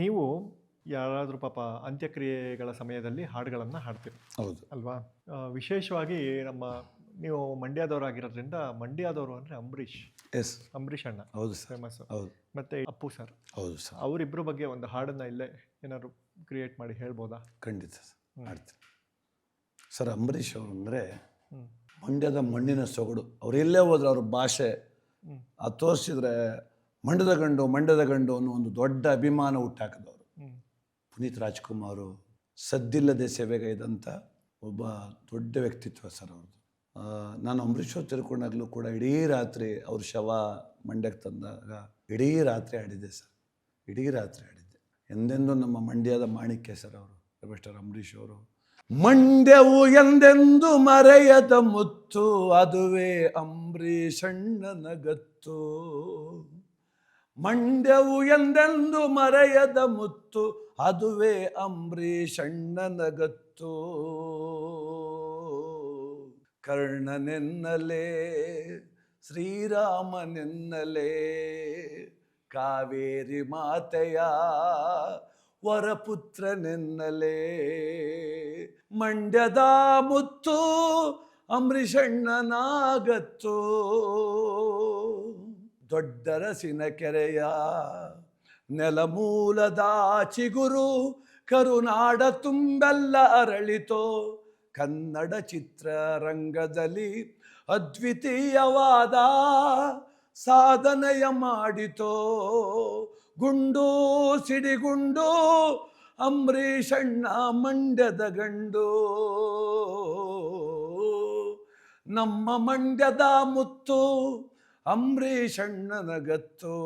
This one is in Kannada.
ನೀವು ಯಾರಾದರೂ ಪಾಪ ಅಂತ್ಯಕ್ರಿಯೆಗಳ ಸಮಯದಲ್ಲಿ ಹಾಡುಗಳನ್ನು ಹಾಡ್ತೀರಿ. ಹೌದು. ಅಲ್ವಾ? ವಿಶೇಷವಾಗಿ ನಮ್ಮ ನೀವು ಮಂಡ್ಯದವರಾಗಿರೋದ್ರಿಂದ ಮಂಡ್ಯದವರು ಅಂದರೆ ಅಂಬರೀಷ್. ಎಸ್ ಅಂಬರೀಷ್ ಅಣ್ಣ. ಹೌದು ಫೇಮಸ್ ಹೌದು. ಮತ್ತೆ ಅಪ್ಪು ಸರ್. ಹೌದು ಸರ್. ಅವರಿಬ್ಬರ ಬಗ್ಗೆ ಒಂದು ಹಾಡನ್ನು ಇಲ್ಲೇ ಏನಾದ್ರು ಕ್ರಿಯೇಟ್ ಮಾಡಿ ಹೇಳ್ಬೋದಾ? ಖಂಡಿತ ಸರ್. ಮಾಡ್ತೀನಿ ಸರ್ ಅಂಬರೀಷ್ ಅವರು ಅಂದರೆ ಮಂಡ್ಯದ ಮಣ್ಣಿನ ಸೊಗಡು. ಅವರೆಲ್ಲೇ ಹೋದ್ರೆ ಅವ್ರ ಭಾಷೆ ಆ ಅದು ತೋರಿಸಿದ್ರೆ ಮಂಡ್ಯದ ಗಂಡು ಮಂಡದ ಗಂಡು ಅನ್ನೋ ಒಂದು ದೊಡ್ಡ ಅಭಿಮಾನ ಹುಟ್ಟಾಕಿದವರು. ಪುನೀತ್ ರಾಜ್ಕುಮಾರು ಸದ್ದಿಲ್ಲದೆ ಸೇವೆಗೈದಂಥ ಒಬ್ಬ ದೊಡ್ಡ ವ್ಯಕ್ತಿತ್ವ ಸರ್ ಅವ್ರದ್ದು. ನಾನು ಅಮೃತೇಶ್ವರ್ ಅವ್ರು ತಿರ್ಕೊಂಡಾಗಲೂ ಕೂಡ ಇಡೀ ರಾತ್ರಿ ಅವ್ರ ಶವ ಮಂಡ್ಯಕ್ಕೆ ತಂದಾಗ ಇಡೀ ರಾತ್ರಿ ಆಡಿದ್ದೆ ಸರ್. ಇಡೀ ರಾತ್ರಿ ಆಡಿದ್ದೆ. ಎಂದೆಂದೂ ನಮ್ಮ ಮಂಡ್ಯದ ಮಾಣಿಕ್ಯ ಸರ್ ಅವರು ಮಿಸ್ಟರ್ ಅಂಬರೀಶ್ ಅವರು ಮಂಡ್ಯವು ಎಂದೆಂದು ಮರೆಯದ ಮುತ್ತು ಅದುವೇ ಅಂಬರೀಷಣ್ಣನ ಗತ್ತು. ಮಂಡ್ಯವು ಎಂದೆಂದು ಮರೆಯದ ಮುತ್ತು, ಅದುವೇ ಅಂಬರೀಷಣ್ಣನ ಗತ್ತು ಕರ್ಣನೆನ್ನಲೇ, ಶ್ರೀರಾಮನೆನ್ನಲೇ, ಕಾವೇರಿ ಮಾತೆಯ ವರಪುತ್ರನೆನ್ನಲೇ. ಮಂಡ್ಯದ ಮುತ್ತು ಅಂಬರೀಷಣ್ಣನಾಗತ್ತು. ದೊಡ್ಡರಸಿನ ಕೆರೆಯ ನೆಲಮೂಲದ ಚಿಗುರು ಕರುನಾಡ ತುಂಬೆಲ್ಲ ಅರಳಿತೋ. ಕನ್ನಡ ಚಿತ್ರರಂಗದಲ್ಲಿ ಅದ್ವಿತೀಯವಾದ ಸಾಧನೆಯ ಮಾಡಿತೋ. ಗುಂಡು ಸಿಡಿಗುಂಡು ಅಂಬರೀಷಣ್ಣ ಮಂಡ್ಯದ ಗಂಡು. ನಮ್ಮ ಮಂಡ್ಯದ ಮುತ್ತು ಅಂಬರೀಷಣ್ಣನಗತ್ತೋ